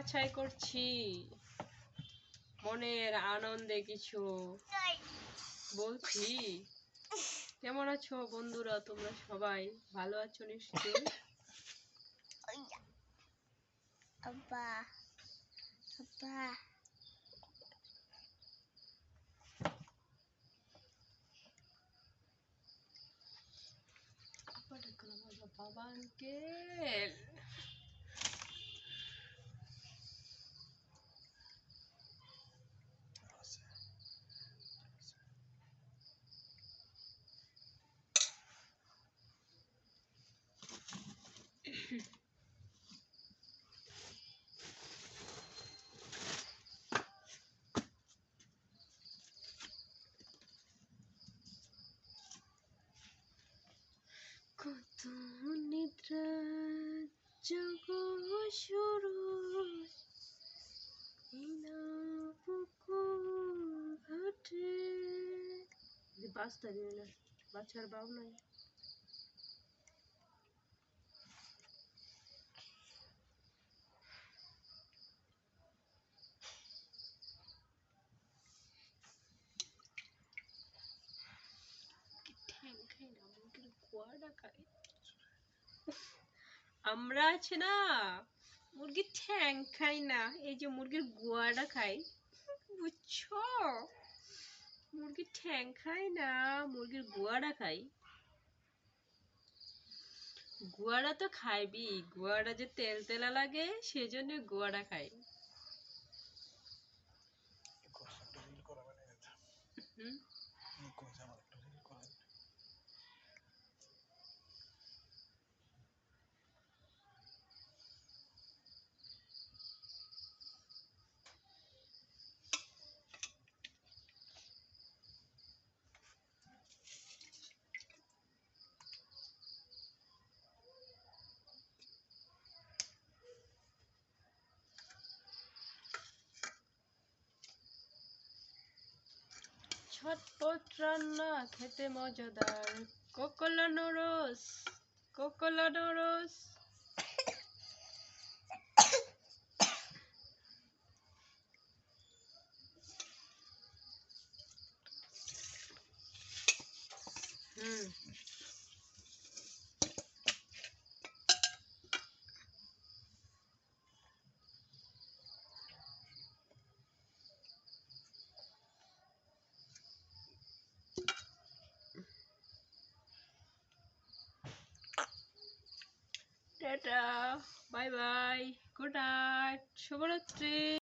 বাছাই করছি। মনের আনন্দে কিছু বলছি। কেমন আছো বন্ধুরা? তোমরা সবাই ভালো আছো নিশ্চয়ই? বাবা আঙ্কেল বাঁচতে দিবে না? বাচ্চার বাউ নাই আমরা আছে না। মুরগির ঠ্যাং খাই না। এই যে মুরগির গোয়াটা খাই। বুঝছ? মুরগির ঠ্যাং খাই না মুরগির গোয়াটা খাই। গোয়াটা তো খাইবি গোয়াটা যে তেল তেলা লাগে সেই সেজন্য গোয়াটা খাই। হুম। ছটপট রান্না খেতে মজাদার। কোকোলানো রস কোকোলানো রস হুম tata bye bye good night শুভরাত্রি।